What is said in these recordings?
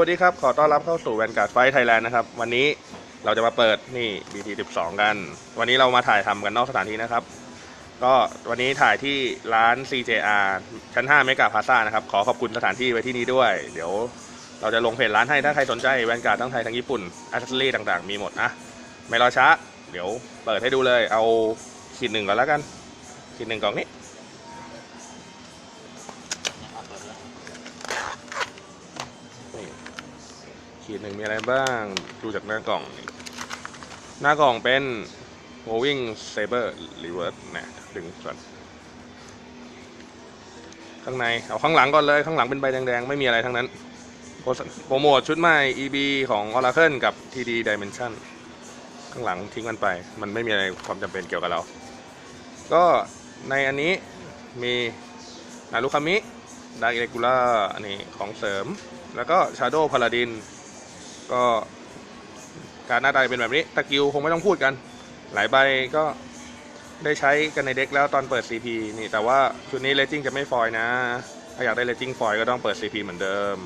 วัสดีครับ ขอต้อนรับเข้าสู่แวนการ์ดไฟไทยแลนด์นะครับ วันนี้เราจะมาเปิดนี่ BT 12 กัน วันนี้เรามาถ่ายทำกันนอกสถานที่นะครับ ก็วันนี้ถ่ายที่ร้าน CJR ชั้น 5 เมกาพาซ่านะครับ ขอขอบคุณสถานที่ไว้ที่นี้ด้วย เดี๋ยวเราจะลงเพจร้านให้ถ้าใครสนใจแวนการ์ดทั้งไทยทั้งญี่ปุ่นอัซเซอรี่ต่างๆ มีหมดนะไม่รอช้า เดี๋ยวเปิดให้ดูเลย เอาขีดหนึ่งก่อนแล้วกันขีดหนึ่งกล่องนี้ ขีดหนึ่งมีอะไรบ้าง ดูจากหน้ากล่อง หน้ากล่องเป็น moving saber reverse นะดึงส่วนข้างใน เอาข้างหลังก่อนเลย ข้างหลังเป็นใบแดงๆ ไม่มีอะไรทั้งนั้น โปรโมทชุดใหม่ EB ของ Oracle กับ TD Dimension ข้างหลังทิ้งมันไป มันไม่มีอะไรความจำเป็นเกี่ยวกับเรา ก็ในอันนี้มีนารุคามิดาร์กเอเลกูล่าอันนี้ของเสริม แล้วก็ชาโดว์พาลาดิน ก็การหน้าตาเป็นแบบนี้ตะกิวคงไม่ต้องพูดกัน หลายใบก็ได้ใช้กันในเด็กแล้วตอนเปิด CP นี่แต่ว่าชุดนี้เลจิงจะไม่ฟอยนะ ถ้าอยากได้เลจิงฟอยก็ต้องเปิด CP เหมือนเดิม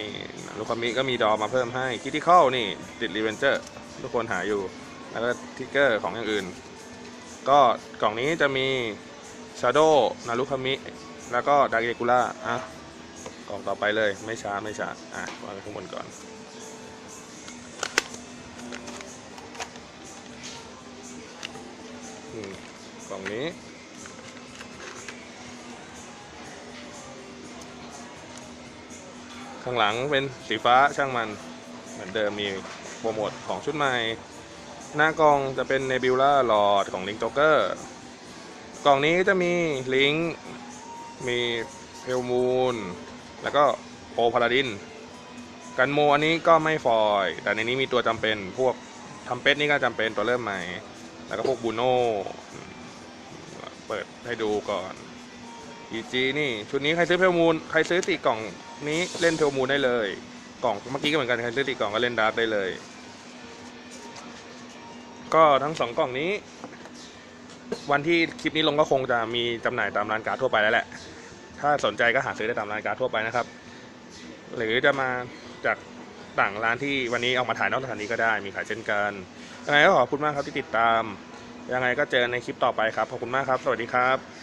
นี่ลูกคามิก็มีดอมาเพิ่มให้คิติคอลนี่ติดรีเวนเจอร์ทุกคนหาอยู่ แล้วก็ทิกเกอร์ของอย่างอื่น ก็กล่องนี้จะมีชาโดนารุคามิแล้วก็ดาร์กเกูล่าอะ กล่องต่อไปเลยไม่ช้าไม่ช้าอะวางไว้ข้างบนก่อน กล่องนี้ ข้างหลังเป็นสีฟ้าช่างมันเหมือนเดิมมีโปรโมทของชุดใหม่ หน้ากล่องจะเป็นเนบิวล่าหลอดของลิงจ็อกเกอร์กล่องนี้จะมีลิงมีเพลมูน แล้วก็โปพาราดิน กันโมอันนี้ก็ไม่ฟอย แต่ในนี้มีตัวจำเป็นพวกทำเป็ดนี่ก็จำเป็นตัวเริ่มใหม่ แล้วก็พวกบูโน่เปิดให้ดูก่อน EG นี่ ชุดนี้ใครซื้อเพลมูนใครซื้อตีกล่องนี้เล่นเพลมูนได้เลย กล่องเมื่อกี้ก็เหมือนกันใครซื้อตีกล่องก็เล่นดาร์ตได้เลย ก็ทั้งสองกล่องนี้ วันที่คลิปนี้ลงก็คงจะมีจำหน่ายตามร้านการ์ดทั่วไปแล้วแหละ ถ้าสนใจก็หาซื้อได้ตามร้านการ์ดทั่วไปนะครับ หรือจะมาจากต่างร้านที่วันนี้ออกมาถ่ายนอกสถานีก็ได้มีขายเช่นกันยังไงก็ขอบคุณมากครับที่ติดตาม ยังไงก็เจอในคลิปต่อไปครับ ขอบคุณมากครับ สวัสดีครับ